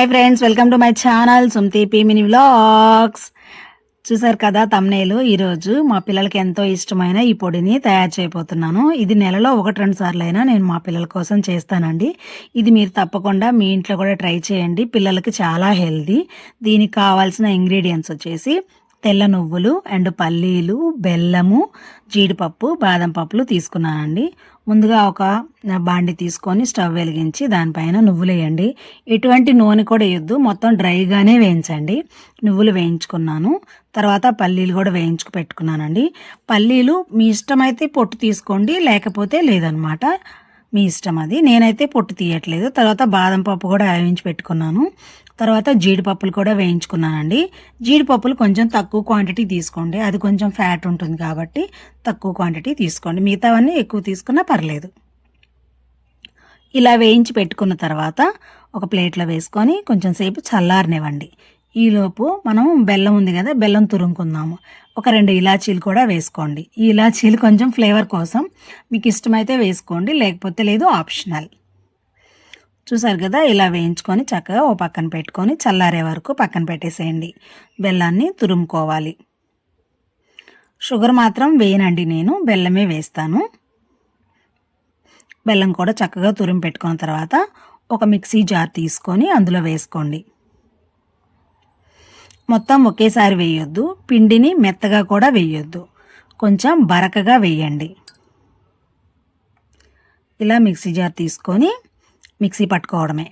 Hi friends welcome to my channel Sumathi P mini vlogs చూసారు కదా thumbnail ఈరోజు. మా పిల్లలకి ఎంతో ఇష్టమైన ఈ పొడిని తయారు చేయబోతున్నాను. ఇది నెలలో ఒకటి రెండు సార్లు అయినా నేను మా పిల్లల కోసం చేస్తానండి. ఇది మీరు తప్పకుండా మీ ఇంట్లో కూడా ట్రై చేయండి. పిల్లలకి చాలా హెల్దీ దీనికి కావాల్సిన ఇంగ్రీడియంట్స్ వచ్చేసి తెల్ల నువ్వులు అండ్ పల్లీలు బెల్లము జీడిపప్పు బాదం పప్పులు తీసుకున్నానండి. ముందుగా ఒక బాండి తీసుకొని స్టవ్ వెలిగించి దానిపైన నువ్వులు వేయండి. ఎటువంటి నూనె కూడా వేయొద్దు. మొత్తం డ్రైగానే వేయించండి. నువ్వులు వేయించుకున్నాను. తర్వాత పల్లీలు కూడా వేయించుకు పెట్టుకున్నానండి. పల్లీలు మీ ఇష్టమైతే పొట్టు తీసుకోండి లేకపోతే లేదనమాట. మీ ఇష్టం అది. నేనైతే పొట్టు తీయట్లేదు. తర్వాత బాదం పప్పు కూడా వేయించి పెట్టుకున్నాను. తర్వాత జీడిపప్పులు కూడా వేయించుకున్నానండి. జీడిపప్పులు కొంచెం తక్కువ క్వాంటిటీ తీసుకోండి. అది కొంచెం ఫ్యాట్ ఉంటుంది కాబట్టి తక్కువ క్వాంటిటీ తీసుకోండి. మిగతావన్నీ ఎక్కువ తీసుకున్నా పర్లేదు. ఇలా వేయించి పెట్టుకున్న తర్వాత ఒక ప్లేట్లో వేసుకొని కొంచెం సేపు చల్లారనివ్వండి. ఈలోపు మనం బెల్లం ఉంది కదా బెల్లం తురుముకుందాము. ఒక రెండు ఇలాచీలు కూడా వేసుకోండి. ఈ ఇలాచీలు కొంచెం ఫ్లేవర్ కోసం మీకు ఇష్టమైతే వేసుకోండి లేకపోతే లేదు ఆప్షనల్ చూసారు కదా ఇలా వేయించుకొని చక్కగా ఓ పక్కన పెట్టుకొని చల్లారే వరకు పక్కన పెట్టేసేయండి. బెల్లాన్ని తురుముకోవాలి. షుగర్ మాత్రం వేయనండి నేను బెల్లమే వేస్తాను. బెల్లం కూడా చక్కగా తురిమి పెట్టుకున్న తర్వాత ఒక మిక్సీ జార్ తీసుకొని అందులో వేసుకోండి. మొత్తం ఒకేసారి వేయొద్దు పిండిని మెత్తగా కూడా వేయొద్దు. కొంచెం బరకగా వేయండి. ఇలా మిక్సీ జార్ తీసుకొని మిక్సీ పట్టుకోవడమే.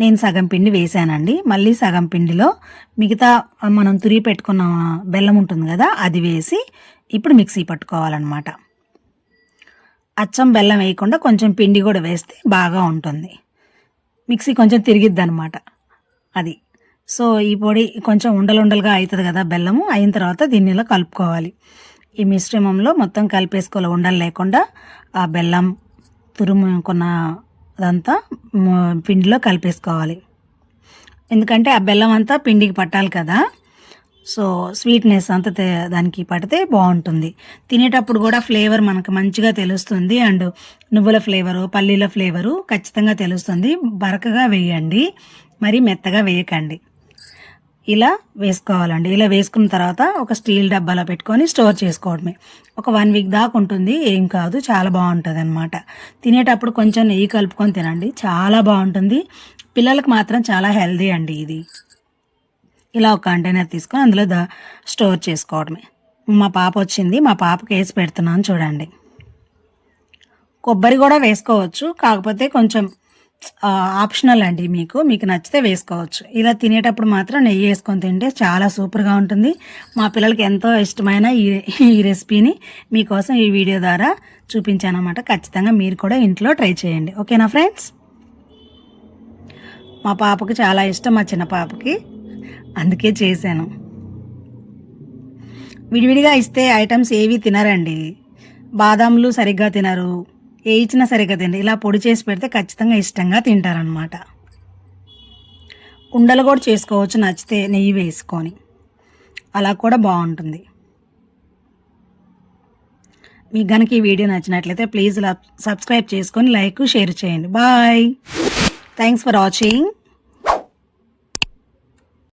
నేను సగం పిండి వేసానండి మళ్ళీ సగం పిండిలో మిగతా మనం తురిగి పెట్టుకున్న బెల్లం ఉంటుంది కదా అది వేసి ఇప్పుడు మిక్సీ పట్టుకోవాలన్నమాట. అచ్చం బెల్లం వేయకుండా కొంచెం పిండి కూడా వేస్తే బాగా ఉంటుంది. మిక్సీ కొంచెం తిరిగిద్ది అనమాట అది. సో ఈ పొడి కొంచెం ఉండలుండలుగా అవుతుంది కదా బెల్లము అయిన తర్వాత దీనిలో కలుపుకోవాలి. ఈ మిశ్రమంలో మొత్తం కలిపేసుకోవాలి. ఉండలు లేకుండా ఆ బెల్లం తురుముకున్న అదంతా పిండిలో కలిపేసుకోవాలి. ఎందుకంటే ఆ బెల్లం అంతా పిండికి పట్టాలి కదా. సో స్వీట్నెస్ అంతా దానికి పడితే బాగుంటుంది. తినేటప్పుడు కూడా ఫ్లేవర్ మనకు మంచిగా తెలుస్తుంది. అండ్ నువ్వుల ఫ్లేవరు పల్లీల ఫ్లేవరు ఖచ్చితంగా తెలుస్తుంది. బరకగా వేయండి. మరి మెత్తగా వేయకండి. ఇలా వేసుకోవాలండి. ఇలా వేసుకున్న తర్వాత ఒక స్టీల్ డబ్బాలో పెట్టుకొని స్టోర్ చేసుకోవడమే. ఒక వన్ వీక్ దాకా ఉంటుంది. ఏం కాదు చాలా బాగుంటుంది అనమాట తినేటప్పుడు కొంచెం నెయ్యి కలుపుకొని తినండి. చాలా బాగుంటుంది. పిల్లలకు మాత్రం చాలా హెల్దీ అండి ఇది. ఇలా ఒక కంటైనర్ తీసుకొని అందులో దా స్టోర్ చేసుకోవడమే. మా పాప వచ్చింది. మా పాపకి వేసి పెడుతున్నాను చూడండి. కొబ్బరి కూడా వేసుకోవచ్చు. కాకపోతే కొంచెం ఆప్షనల్ అండి మీకు. మీకు నచ్చితే వేసుకోవచ్చు. ఇలా తినేటప్పుడు మాత్రం నెయ్యి వేసుకొని తింటే చాలా సూపర్గా ఉంటుంది. మా పిల్లలకి ఎంతో ఇష్టమైన ఈ ఈ రెసిపీని మీకోసం ఈ వీడియో ద్వారా చూపించాను అనమాట ఖచ్చితంగా మీరు కూడా ఇంట్లో ట్రై చేయండి. ఓకేనా ఫ్రెండ్స్? మా పాపకు చాలా ఇష్టం మా చిన్న పాపకి. అందుకే చేశాను. విడివిడిగా ఇస్తే ఐటమ్స్ ఏవి తినరండి. బాదాంలు సరిగ్గా తినరు. వేయించినా సరే సరిగ్గా తిండి ఇలా పొడి చేసి పెడితే ఖచ్చితంగా ఇష్టంగా తింటారనమాట ఉండలు కూడా చేసుకోవచ్చు నచ్చితే నెయ్యి వేసుకొని. అలా కూడా బాగుంటుంది. మీకు కనుక ఈ వీడియో నచ్చినట్లయితే ప్లీజ్ సబ్స్క్రైబ్ చేసుకొని లైక్ షేర్ చేయండి. బాయ్. Thanks for watching